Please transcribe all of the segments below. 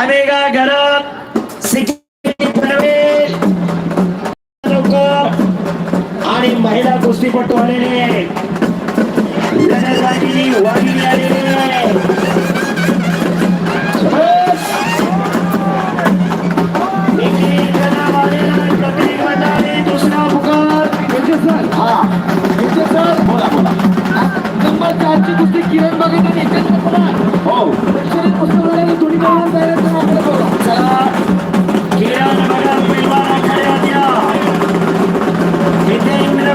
अनेका घरात सिक्युरिटी प्रवेश लोक आणि महिला कुस्तीपटू आलेले आहेत. रणरागिणी वागिनी आलेली आहे. बस. एकीकडे वालेला प्रतिनिधी मंडळाने दुसरा पुकार हा विजय सर बोला बोला नंबर चारची कुस्ती किरण बघत आणि जितेंद्र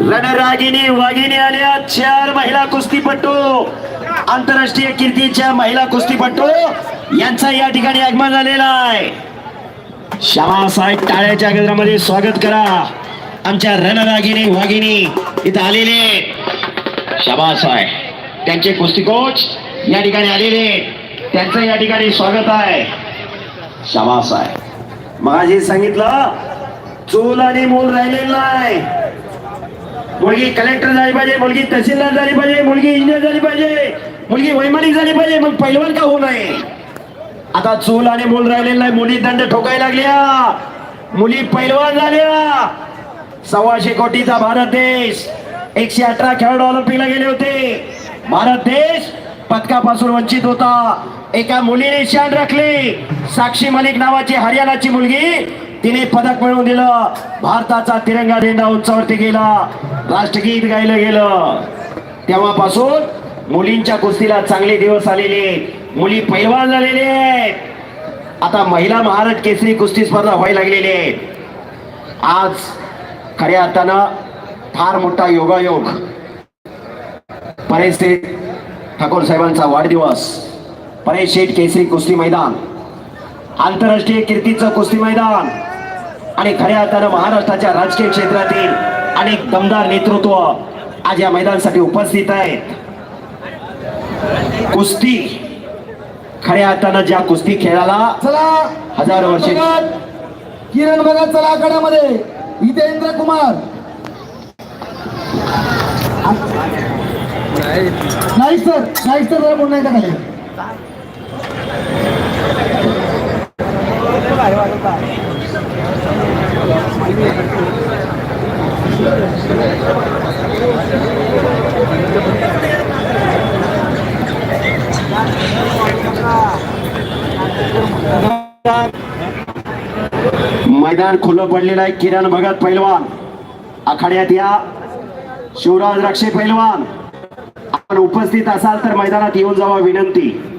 रणरागिनी वाघिणी आल्या चार महिला कुस्तीपटू आंतरराष्ट्रीय कीर्तीच्या महिला कुस्तीपटू यांचा या ठिकाणी आगमन झालेला आहे. श्यामासाहेब टाळ्याच्या केंद्रामध्ये स्वागत करा. आमच्या रणरागिनी वाघिणी इथं आलेले श्यामासाहेब त्यांचे कुस्ती कोच या ठिकाणी आलेले त्यांचं या ठिकाणी स्वागत आहे. श्यामासाहेब मगाशी सांगितलं चूल आणि मूल राहिलेलं नाही. मुलगी कलेक्टर झाली पाहिजे मुलगी तहसीलदार झाली पाहिजे मुलगी इंजिनियर झाली पाहिजे मुलगी वैमानिक झाली पाहिजे मग पैलवान का होऊ नये? आता चूल आणि मूल राहिलेलं नाही मुली दंड ठोकायला लागल्या. मुली पैलवान झाल्या. सव्वाशे कोटीचा भारत देश. एकशे अठरा खेळाडू ऑलिम्पिकला गेले होते. भारत देश पदकापासून वंचित होता. एका मुलीने शान राखली. साक्षी मलिक नावाची हरियाणाची मुलगी तिने पदक मिळवून दिलं. भारताचा तिरंगा झेंडा उंचावरती गेला. राष्ट्रगीत गायलं गेलं. तेव्हापासून मुलींच्या कुस्तीला चांगले दिवस आलेले. मुली पैलवान झालेले आहेत. आता महिला महाराज केसरी कुस्ती स्पर्धा व्हायला लागलेली आहेत. आज खऱ्या अर्थानं फार मोठा योगायोग. परेश शेठ ठाकूर साहेबांचा वाढदिवस. परेश शेठ केसरी कुस्ती मैदान. आंतरराष्ट्रीय कीर्तीचं कुस्ती मैदान. आणि खऱ्या अर्थानं महाराष्ट्राच्या राजकीय क्षेत्रातील अनेक दमदार नेतृत्व आज या मैदानासाठी उपस्थित आहेत. कुस्ती. खऱ्या अर्थानं ज्या कुस्ती खेळाला चला. हजार वर्षे-. किरण बघा चला आखाड्यामध्ये हितेंद्र कुमार नाही सर नाही सर जरा बोलणं का खाली? मैदान खुलं पडलेलं आहे. किरण भगत पैलवान. आखाड्यात या. शिवराज रक्षे पैलवान. आपण उपस्थित असाल तर मैदानात येऊन जावा विनंती.